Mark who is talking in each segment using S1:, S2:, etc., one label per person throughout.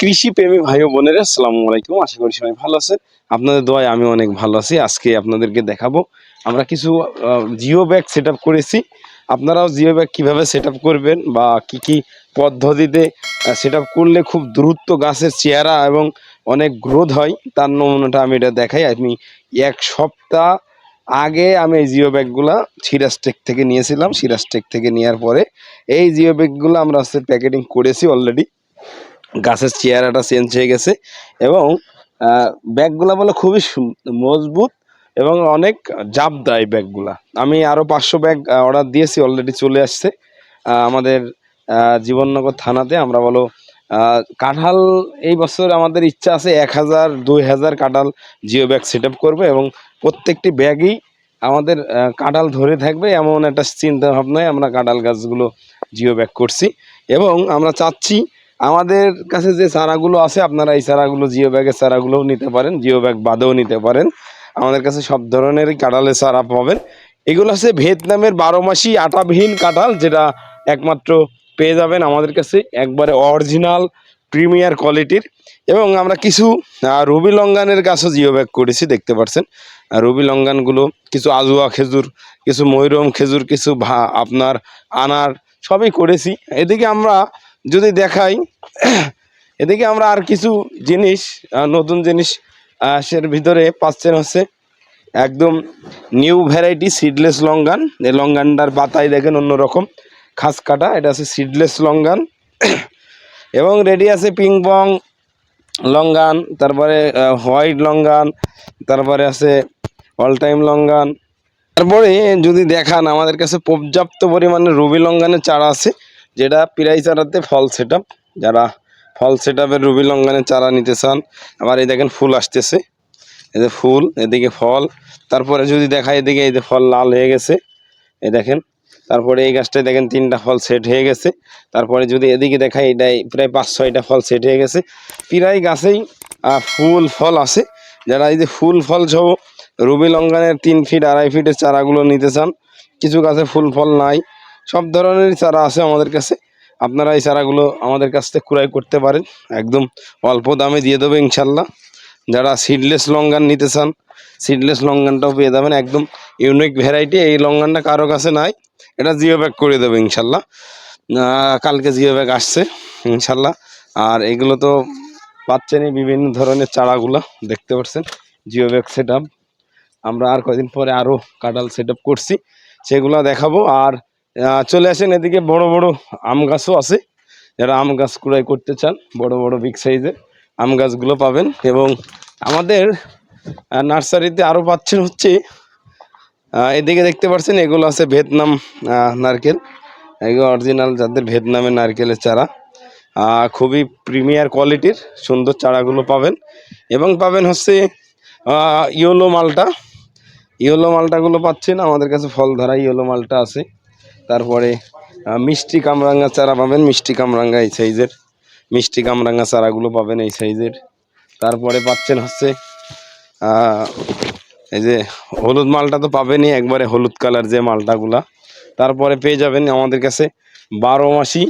S1: কৃষি প্রেমী ভাই ও বোনেরা, আসসালামু আলাইকুম। আশা করি সবাই ভালো আছেন। আপনাদের দোয়ায় আমি অনেক ভালো আছি। আজকে আপনাদেরকে দেখাবো। আমরা কিছু জিও ব্যাগ সেট করেছি। আপনারাও জিও ব্যাগ কীভাবে সেট করবেন বা কি কি পদ্ধতিতে সেট করলে খুব দ্রুত গাছের চেহারা এবং অনেক গ্রোথ হয়, তার নমুনাটা আমি এটা দেখাই। আমি এক সপ্তাহ আগে আমি এই জিও ব্যাগগুলা সিরাজটেক থেকে নিয়েছিলাম। সিরাজটেক থেকে নেওয়ার পরে এই জিও ব্যাগগুলো আমরা হচ্ছে প্যাকেটিং করেছি অলরেডি। গাছের চেহারাটা চেঞ্জ হয়ে গেছে এবং ব্যাগগুলা বলে খুবই মজবুত এবং অনেক জাপ দেয় ব্যাগগুলা। আমি আরও পাঁচশো ব্যাগ অর্ডার দিয়েছি অলরেডি চলে আসছে। আমাদের জীবননগর থানাতে আমরা বলো কাঁঠাল, এই বছর আমাদের ইচ্ছা আছে এক হাজার, দুই হাজার কাঁঠাল জিও ব্যাগ সেট আপ করবে এবং প্রত্যেকটি ব্যাগই আমাদের কাঁঠাল ধরে থাকবে এমন একটা চিন্তা ভাবনায় আমরা কাঁঠাল গাছগুলো জিও ব্যাগ করছি। এবং আমরা চাচ্ছি আমাদের কাছে যে চারাগুলো আছে, আপনারা এই চারাগুলো জিও ব্যাগের চারাগুলোও নিতে পারেন, জিও ব্যাগ বাদেও নিতে পারেন। আমাদের কাছে সব ধরনের কাঁঠালের চারা পাবেন। এগুলো আছে ভিয়েতনামের বারো মাসি আটাবিহীন কাঁঠাল, যেটা একমাত্র পেয়ে যাবেন আমাদের কাছে একবারে অরিজিনাল, প্রিমিয়ার কোয়ালিটির। এবং আমরা কিছু রবি লঙ্গানের গাছও জিও ব্যাগ করেছি, দেখতে পাচ্ছেন। রবি লঙ্গানগুলো কিছু আজুয়া খেজুর, কিছু ময়ূরম খেজুর, কিছু ভা, আপনার আনার, সবই করেছি। এদিকে আমরা যদি দেখাই, এদিকে আমরা আর কিছু জিনিস নতুন জিনিস সের ভিতরে পাচ্ছেন হচ্ছে একদম নিউ ভ্যারাইটি সিডলেস লঙ্গান। এই লঙ্গানটার পাতায় দেখেন অন্যরকম খাস কাটা, এটা আছে সিডলেস লঙ্গান। এবং রেডি আছে পিং পং লঙ্গান, তারপরে হোয়াইট লঙ্গান, তারপরে আছে অল টাইম লঙ্গান। তারপরে যদি দেখান, আমাদের কাছে পর্যাপ্ত পরিমাণে রবি লঙ্গানের চারা আছে। যেটা পিরাই চারাতে ফল সেট যারা ফল সেট আপের রবি লঙ্গানের চারা নিতে চান, আবার এই দেখেন ফুল আসতেছে। এই যে ফুল, এদিকে ফল। তারপরে যদি দেখা এদিকে, এই যে ফল লাল হয়ে গেছে। এই দেখেন, তারপরে এই গাছটায় দেখেন তিনটা ফল সেট হয়ে গেছে। তারপরে যদি এদিকে দেখাই, এটাই প্রায় পাঁচ, ছয়টা ফল সেট হয়ে গেছে। প্রায় গাছেই ফুল ফল আছে। যারা এই যে ফুল ফল সহ রুবি লঙ্গানের তিন ফিট আড়াই ফিটের চারাগুলো নিতে চান, কিছু গাছে ফুল ফল নাই। সব ধরনেরই চারা আছে আমাদের কাছে। আপনারা এই চারাগুলো আমাদের কাছ থেকে ক্রয় করতে পারেন। একদম অল্প দামে দিয়ে দেবে ইনশাল্লাহ। যারা সিডলেস লঙ্গান নিতে চান সিডলেস লঙ্গানটাও পেয়ে যাবেন। একদম ইউনিক ভ্যারাইটি এই লঙ্গানটা কারও কাছে নাই। এটা জিও ব্যাগ করে দেবে ইনশাল্লাহ। কালকে জিও ব্যাগ আসছে ইনশাল্লাহ। আর এগুলো তো পাচ্ছেনই বিভিন্ন ধরনের চারাগুলো, দেখতে পাচ্ছেন। জিও ব্যাগ সেট আমরা আর কয়দিন পরে আরও কাটাল সেট করছি। সেগুলো দেখাবো। আর চলে আসেন এদিকে বড় বড় আম গাছও আছে। যারা আম গাছ কুড়াই করতে চান, বড় বড় বিগ সাইজের আম গাছগুলো পাবেন এবং আমাদের নার্সারিতে আরও পাচ্ছেন হচ্ছে এদিকে দেখতে পাচ্ছেন এগুলো আছে ভিয়েতনাম নারকেল। এগুলো অরিজিনাল যাদের ভিয়েতনামের নারকেলের চারা। খুবই প্রিমিয়ার কোয়ালিটির সুন্দর চারাগুলো পাবেন। এবং পাবেন হচ্ছে ইয়োলো মালটা। ইয়োলো মালটাগুলো পাচ্ছেন, আমাদের কাছে ফল ধরা ইয়োলো মালটা আছে। তারপরে মিষ্টি কামরাঙ্গা চারা পাবেন, মিষ্টি কামরাঙ্গা এই সাইজের। মিষ্টি কামরাঙ্গা চারাগুলো পাবেন এই সাইজের। তারপরে পাচ্ছেন হচ্ছে এই যে হলুদ মালটা তো পাবেনই, একবারে হলুদ কালার যে মালটাগুলা। তারপরে পেয়ে যাবেন আমাদের কাছে বারো মাসি।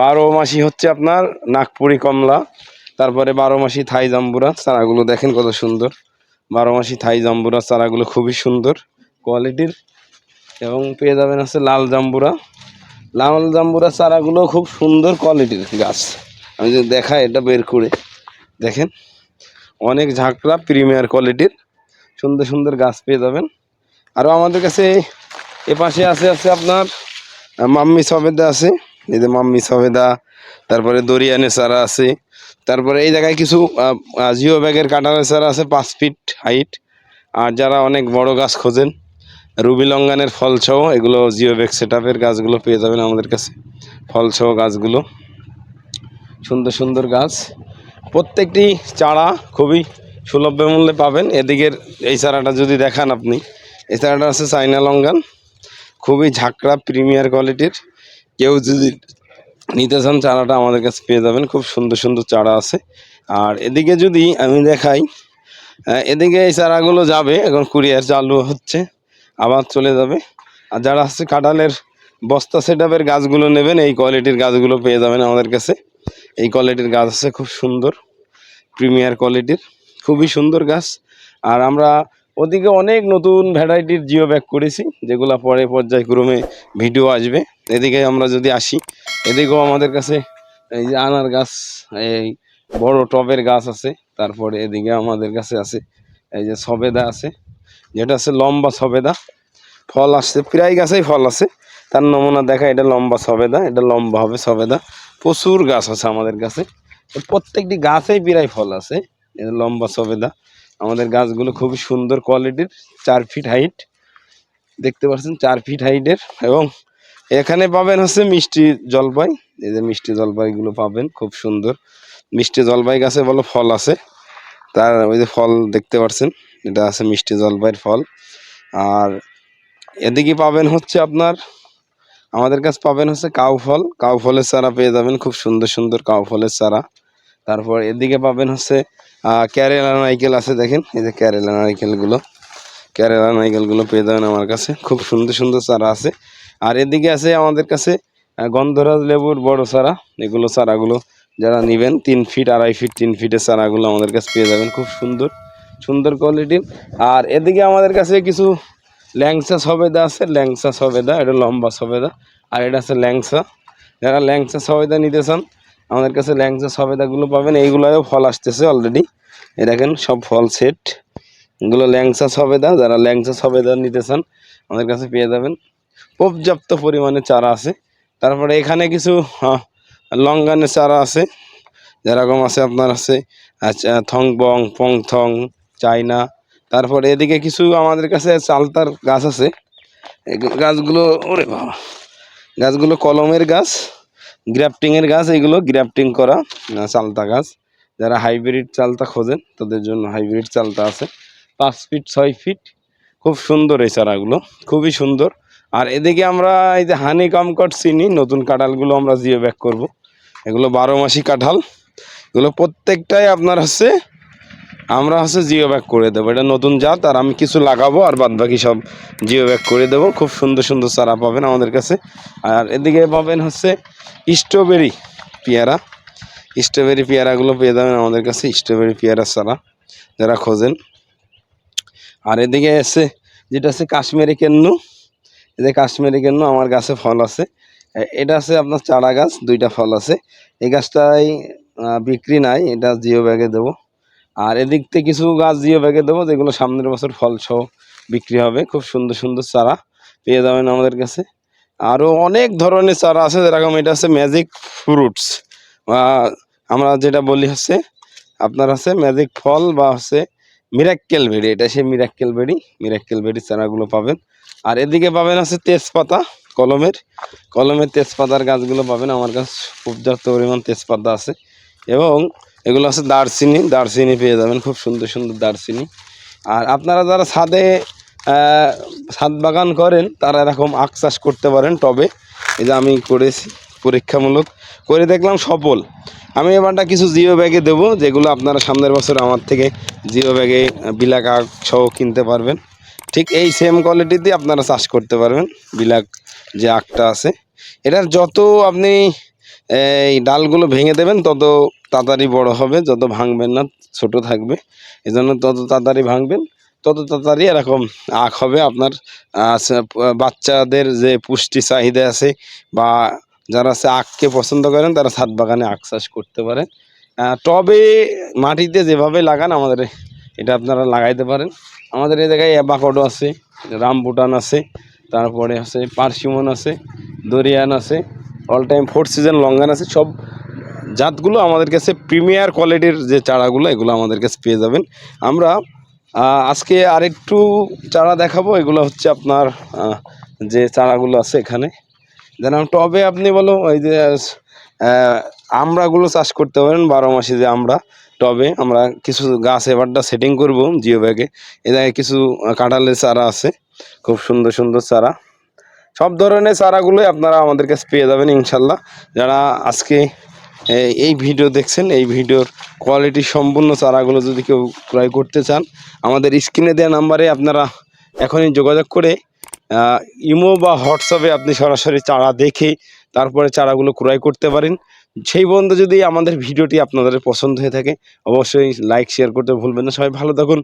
S1: বারো মাসি হচ্ছে আপনার নাগপুরি কমলা, তারপরে বারো মাসি থাই জাম্বুরা চারাগুলো। দেখেন কত সুন্দর। বারো মাসি থাই জাম্বুরা চারাগুলো খুবই সুন্দর। কোয়ালিটির এবং পেয়ে যাবেন হচ্ছে লাল জাম্বুরা। লাল জাম্বুরা চারাগুলো খুব সুন্দর কোয়ালিটির গাছ। আমি যদি দেখাই এটা বের করে, দেখেন। অনেক ঝাঁকড়া প্রিমিয়ার কোয়ালিটির সুন্দর সুন্দর গাছ পেয়ে যাবেন। আরও আমাদের কাছে এ পাশে আছে আছে আপনার মাম্মি সবেদা আছে। এই যে মাম্মি সবেদা, তারপরে দরিয়ানের চারা আছে। তারপরে এই জায়গায় কিছু জিও ব্যাগের কাঁঠালের চারা আছে, পাঁচ ফিট হাইট আর যারা অনেক বড় গাছ খোঁজেন রুবি লঙ্গানের ফলসহ এগুলো জিও ব্যাগ সেট গাছগুলো পেয়ে যাবেন আমাদের কাছে। ফলসহ গাছগুলো। সুন্দর সুন্দর গাছ। প্রত্যেকটি চারা খুবই সুলভ মূল্যে পাবেন। এদিকের এই চারাটা যদি দেখান আপনি, এই চারাটা আছে চাইনা লঙ্গান। খুবই ঝাঁকড়া, প্রিমিয়ার কোয়ালিটির। কেউ যদি নিতে চান চারাটা আমাদের কাছে পেয়ে যাবেন। খুব সুন্দর সুন্দর চারা আছে। আর এদিকে যদি আমি দেখাই এদিকে এই চারাগুলো যাবে। এখন কুরিয়ার চালু হচ্ছে। আবার চলে যাবে। আর যারা হচ্ছে কাঁঠালের বস্তা সেট গাছগুলো নেবেন, এই কোয়ালিটির গাছগুলো পেয়ে যাবেন আমাদের কাছে। এই কোয়ালিটির গাছ আছে, খুব সুন্দর প্রিমিয়ার কোয়ালিটির খুবই সুন্দর গাছ। আর আমরা ওদিকে অনেক নতুন ভ্যারাইটির জিও ব্যাগ করেছি, যেগুলো পরে পর্যায়ক্রমে ভিডিও আসবে। এদিকে আমরা যদি আসি, এদিকেও আমাদের কাছে এই যে আনার গাছ, এই বড় টবের গাছ আছে। তারপরে এদিকে আমাদের কাছে আছে, এই যে সবেদা আছে। যেটা আছে লম্বা সবেদা। ফল আসছে, প্রায় গাছেই ফল আছে। তার নমুনা দেখা, এটা লম্বা সবেদা, এটা লম্বা হবে সবেদা। প্রচুর গাছ আছে আমাদের কাছে। প্রত্যেকটি গাছেই প্রায় ফল আছে এটা লম্বা সবেদা। আমাদের গাছগুলো খুবই সুন্দর কোয়ালিটির, চার ফিট হাইট। দেখতে পাচ্ছেন, চার ফিট হাইটের। এবং এখানে পাবেন হচ্ছে মিষ্টি জলপাই। এই যে মিষ্টি জলপাইগুলো পাবেন, খুব সুন্দর। মিষ্টি জলপাই গাছে বলো ফল আছে। তার ওই যে ফল দেখতে পাচ্ছেন। এটা আছে মিষ্টি জলপাইয়ের ফল। আর এদিকে পাবেন হচ্ছে আপনার, আমাদের কাছে পাবেন হচ্ছে কাউ ফল। কাউ ফলের চারা পেয়ে যাবেন, খুব সুন্দর সুন্দর কাউ ফলের চারা। তারপর এদিকে পাবেন হচ্ছে কেরালা নাইকেল আছে দেখেন, এই যে কেরালা নাইকেলগুলো কেরালা নাইকেলগুলো পেয়ে যাবেন আমার কাছে, খুব সুন্দর সুন্দর চারা আছে। আর এদিকে আছে আমাদের কাছে গন্ধরাজ লেবুর বড় চারা। এগুলো চারাগুলো যারা নেবেন, তিন ফিট, আড়াই ফিট, তিন ফিটের চারাগুলো আমাদের কাছে পেয়ে যাবেন, খুব সুন্দর। সুন্দর কোয়ালিটির আর এদিকে আমাদের কাছে কিছু ল্যাংসা সবেদা আছে ল্যাংসা সবেদা, এটা লম্বা সবেদা, আর এটা আছে ল্যাংসা যারা ল্যাংসা সবেদা নিতে চান, আমাদের কাছে ল্যাংসা সবেদাগুলো পাবেন। এইগুলোও ফল আসতেছে অলরেডি এ দেখেন, সব ফল সেট এগুলো ল্যাংসা সবেদা, যারা ল্যাংসা সবেদা নিতে চান, আমাদের কাছে পেয়ে যাবেন। পর্যাপ্ত পরিমাণে চারা আছে। তারপরে এখানে কিছু লঙ্গানের চারা আছে। যেরকম আছে আপনার আছে আচ্ছা থং বং পং থং চাইনা তারপর এদিকে কিছু আমাদের কাছে চালতার গাছ আছে। গাছগুলো, ওরে বাবা, গাছগুলো কলমের গাছ, গ্রাফটিংয়ের গাছ, এগুলো গ্রাফটিং করা চালতা গাছ। যারা হাইব্রিড চালতা খোঁজেন, তাদের জন্য হাইব্রিড চালতা আছে। পাঁচ ফিট, ছয় ফিট, খুব সুন্দর এই চারাগুলো, খুবই সুন্দর। আর এদিকে আমরা এই যে হানি কমকট চিনি, নতুন কাঁঠালগুলো আমরা জিও ব্যাক করব। এগুলো বারো মাসি কাঁঠাল। এগুলো প্রত্যেকটাই আপনার হচ্ছে আমরা হচ্ছে জিও ব্যাগ করে দেবো। এটা নতুন জাত, আর আমি কিছু লাগাবো আর বাদ বাকি সব জিও ব্যাগ করে দেবো। খুব সুন্দর সুন্দর চারা পাবেন আমাদের কাছে। আর এদিকে পাবেন হচ্ছে স্ট্রবেরি পেয়ারা। স্ট্রবেরি পেয়ারাগুলো পেয়ে যাবেন আমাদের কাছে, স্ট্রবেরি পেয়ারা চারা, যারা খোঁজেন। আর এদিকে এসে যেটা আছে কাশ্মীরি কেন্নু যে কাশ্মীরি কেন্নু আমার গাছে ফল আছে। এটা আছে আপনার চারা গাছ, দুইটা ফল আছে। এই গাছটাই বিক্রি নাই, এটা জিও ব্যাগে দেবো। আর এদিক থেকে কিছু গাছ জিও ব্যাগে দেবো, যেগুলো সামনের বছর ফল সহ বিক্রি হবে। খুব সুন্দর সুন্দর চারা পেয়ে যাবেন আমাদের কাছে। আরও অনেক ধরনের চারা আছে, যেরকম এটা আছে ম্যাজিক ফ্রুটস বা আমরা যেটা বলি হচ্ছে, আপনার হচ্ছে ম্যাজিক ফল বা হচ্ছে মিরাক্কেল বেরি এটা সেই মিরাক্কেল বেরি মিরাক্কেল বেরির চারাগুলো পাবেন। আর এদিকে পাবেন হচ্ছে তেজপাতা, কলমের। কলমের তেজপাতার গাছগুলো পাবেন, আমার কাছে পর্যাপ্ত পরিমাণ তেজপাতা আছে। এবং এগুলো আছে দারচিনি দারচিনি পেয়ে যাবেন, খুব সুন্দর সুন্দর দারচিনি। আর আপনারা যারা ছাদে ছাদ বাগান করেন, তারা এরকম আখ চাষ করতে পারেন টবে। এই যে আমি করেছি, পরীক্ষামূলক। করে দেখলাম সফল। আমি এবারটা কিছু জিও ব্যাগে দেবো, যেগুলো আপনারা সামনের বছর আমার থেকে জিও ব্যাগে, বিলাক আখ সহ কিনতে পারবেন। ঠিক এই সেম কোয়ালিটিতে আপনারা চাষ করতে পারবেন, বিলাক যে আখটা আছে। এটার যত আপনি এই ডালগুলো ভেঙে দেবেন, তত তাড়াতাড়ি বড় হবে, যত ভাঙবেন না, ছোট থাকবে। এজন্য তত তাড়াতাড়ি ভাঙবেন, তত তাড়াতাড়ি এরকম আখ হবে আপনার বাচ্চাদের যে পুষ্টি চাহিদা আছে, বা যারা আছে আখকে পছন্দ করেন, তারা ছাদ বাগানে আখ চাষ করতে পারেন। টবে মাটিতে যেভাবে লাগান, আমাদের এটা আপনারা লাগাইতে পারেন। আমাদের এই জায়গায় অ্যাবাকডো আছে রামবুটান আছে, তারপরে আছে পার্সিমন আছে, দরিয়ান আছে all time four season longan আছে। সব জাতগুলো আমাদের কাছে প্রিমিয়ার কোয়ালিটির যে চারাগুলো এগুলো আমাদের কাছে পেয়ে যাবেন। আমরা আজকে আরেকটু চারা দেখাবো। এগুলো হচ্ছে আপনার যে চারাগুলো আছে এখানে। যেমন টবে আপনি বলো ওই যে আহ, আমড়াগুলো চাষ করতে পারেন। বারো মাসে যে আমরা টবে আমরা কিছু গাছ এবারটা সেটিং করব জিও ব্যাগে। এ জায়গায় কিছু কাঁঠালের চারা আছে। খুব সুন্দর সুন্দর চারা। সব ধরনের চারাগুলোই আপনারা আমাদের কাছে পেয়ে যাবেন ইনশাল্লাহ। যারা আজকে এই- ভিডিও দেখছেন, এই ভিডিওর কোয়ালিটি সম্পূর্ণ চারাগুলো যদি কেউ ক্রয় করতে চান, আমাদের স্ক্রিনে দেওয়া নাম্বারে আপনারা এখনই যোগাযোগ করে ইমো বা হোয়াটসঅ্যাপে আপনি সরাসরি চারা দেখে তারপরে চারাগুলো ক্রয় করতে পারেন। সেই বন্ধু যদি আমাদের ভিডিওটি আপনাদের পছন্দ হয়ে থাকে, অবশ্যই লাইক শেয়ার করতে ভুলবেন না। সবাই ভালো থাকুন,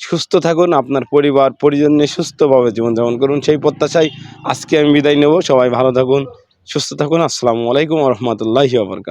S1: সুস্থ থাকুন, আপনার পরিবার, পরিজন নিয়ে সুস্থভাবে জীবনযাপন করুন। সেই প্রত্যাশায় আজকে আমি বিদায় নেব। সবাই ভালো থাকুন, সুস্থ থাকুন। আসসালামু আলাইকুম রহমতুল্লাহি আবরকাত